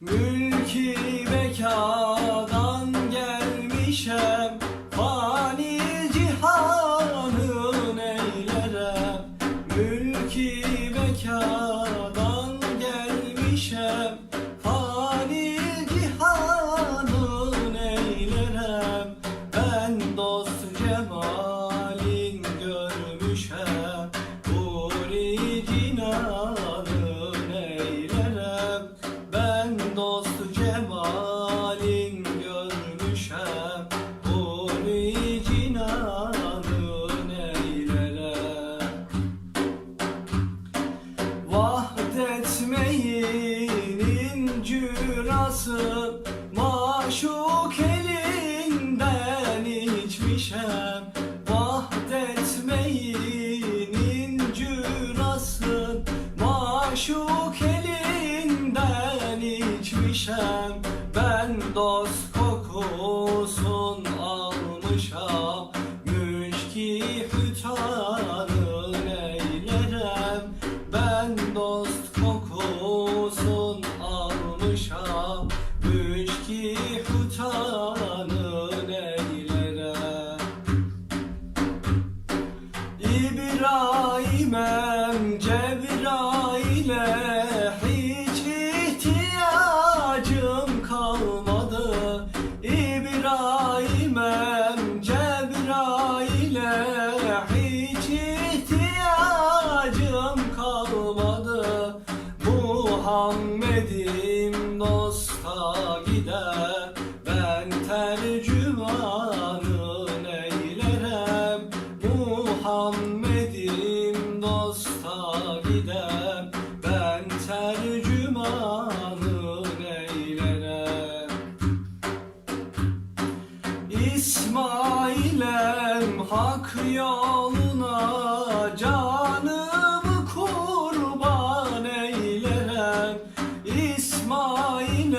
Mülki bekadan gelmişem Fani cihanın eylerem Mülki bekadan cürası Maşuk elinden içmişem. Vahdet meyinin cürası Maşuk İbrahim'em Cebrail'e hiç ihtiyacım kalmadı. İbrahim'em Cebrail'e hiç ihtiyacım kalmadı. Muhammed'im dosta gider ben tercümanın hak yoluna canımı kurban eylerem İsmail'em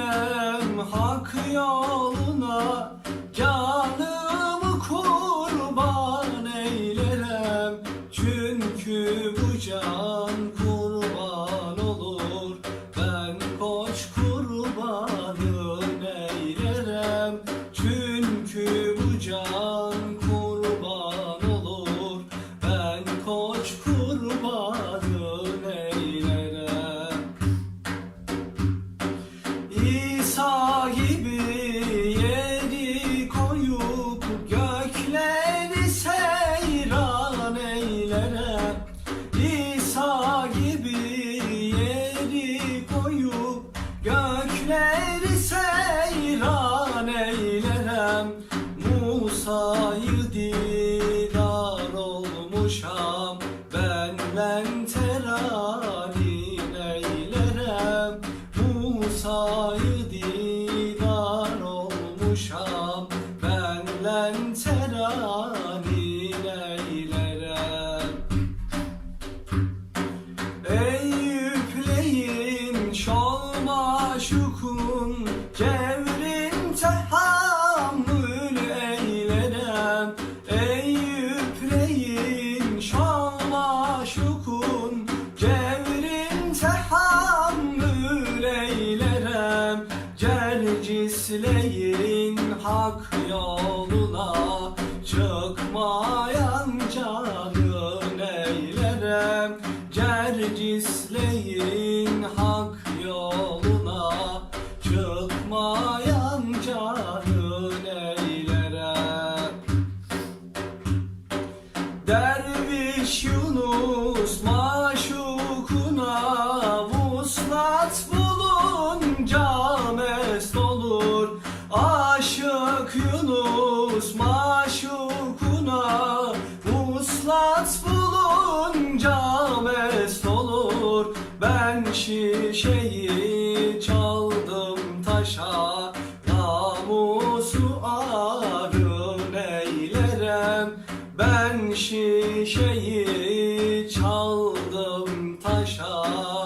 hak yoluna canımı kurban eylerem Çünkü bu can kurban olur. Ben koç kurbanın eylerem Çünkü bu can teranin eylerem Musa'yı didar olmuşam. Ben teranin eylerem. Eyüpleyin şol maşukun Cercisleyin hak yoluna Çıkmayan canın eylerem Cercisleyin hak yoluna Çıkmayan canın eylerem Derviş Yunus maşukuna Vuslat bulunca Bak Yunus maşukuna Uslat bulunca mest olur. Ben şişeyi çaldım taşa Namusu arın eylerem Ben şişeyi çaldım taşa.